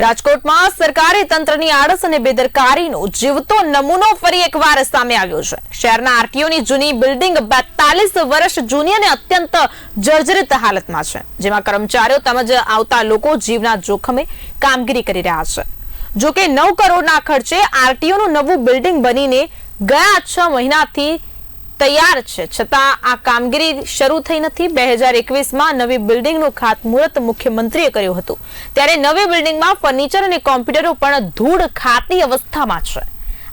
રાજકોટમાં સરકારી તંત્રની આળસ અને બેદરકારીનો જીવતો નમૂનો ફરી એકવાર સામે આવ્યો છે. શહેરના આરટીઓની જૂની બિલ્ડિંગ બેતાલીસ વર્ષ જૂની અને અત્યંત જર્જરિત હાલતમાં છે, જેમાં કર્મચારીઓ તેમજ આવતા લોકો જીવના જોખમે કામગીરી કરી રહ્યા છે. જોકે નવ કરોડના ખર્ચે આરટીઓનું નવું બિલ્ડિંગ બનીને ગયા છ મહિનાથી તૈયાર છે. છતાં આ કામગીરી શરૂ થઈ નથી. બે હજાર એકવીસમાં નવી બિલ્ડિંગનું ખાતમુહૂર્ત મુખ્યમંત્રીએ કર્યું હતું. ત્યારે નવી બિલ્ડિંગમાં ફર્નિચર અને કોમ્પ્યુટરો પણ ધૂળ ખાતી અવસ્થામાં છે.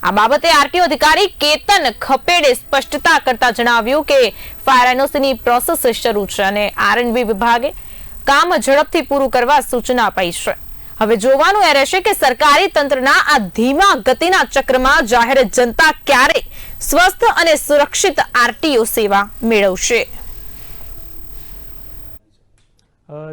આ બાબતે આરટીઓ અધિકારી કેતન ખપેડે સ્પષ્ટતા કરતા જણાવ્યું કે ફાયર એનઓસીની પ્રોસેસ શરૂ છે અને આરએનબી વિભાગે કામ ઝડપથી પૂરું કરવા સૂચના અપાઈ છે. હવે જોવાનું એ રહેશે કે સરકારી તંત્રના આ ધીમા ગતિના ચક્રમાં જાહેર જનતા ક્યારે સ્વસ્થ અને સુરક્ષિત આરટીઓ સેવા મેળવશે.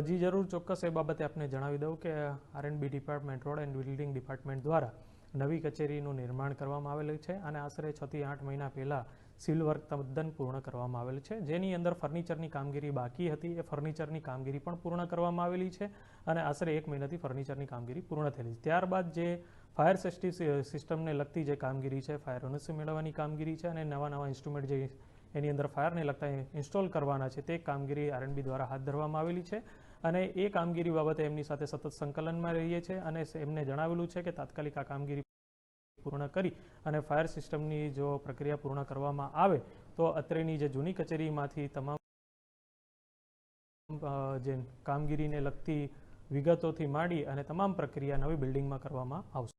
જી જરૂર, ચોક્કસ એ બાબતે આપને જણાવી દઉં કે R N B department road and building department દ્વારા નવી કચેરીનું નિર્માણ કરવામાં આવેલું છે અને આશરે છ થી આઠ મહિના પહેલાં સિવિલ તદ્દન પૂર્ણ કરવામાં આવેલ છે. જેની અંદર ફર્નિચરની કામગીરી બાકી હતી. એ ફર્નિચરની કામગીરી પણ પૂર્ણ કરવામાં આવેલી છે અને આશરે એક મહિનાથી ફર્નિચરની કામગીરી પૂર્ણ થયેલી છે. ત્યારબાદ જે ફાયર સેફ્ટી સિસ્ટમને લગતી જે કામગીરી છે, ફાયર ઓનર્સી મેળવવાની કામગીરી છે અને નવા નવા ઇન્સ્ટ્રુમેન્ટ જે એની અંદર ફાયરને લગતા ઇન્સ્ટોલ કરવાના છે તે કામગીરી આરએનબી દ્વારા હાથ ધરવામાં આવેલી છે અને એ કામગીરી બાબતે એમની સાથે સતત સંકલનમાં રહીએ છીએ અને એમને જણાવેલું છે કે તાત્કાલિક આ કામગીરી પૂર્ણ કરી અને ફાયર સિસ્ટમની જો પ્રક્રિયા પૂર્ણ કરવામાં આવે, તો અત્રેની જે જૂની કચેરીમાંથી તમામ જે કામગીરીને લગતી વિગતોથી માંડી અને તમામ પ્રક્રિયા નવી બિલ્ડિંગમાં કરવામાં આવશે.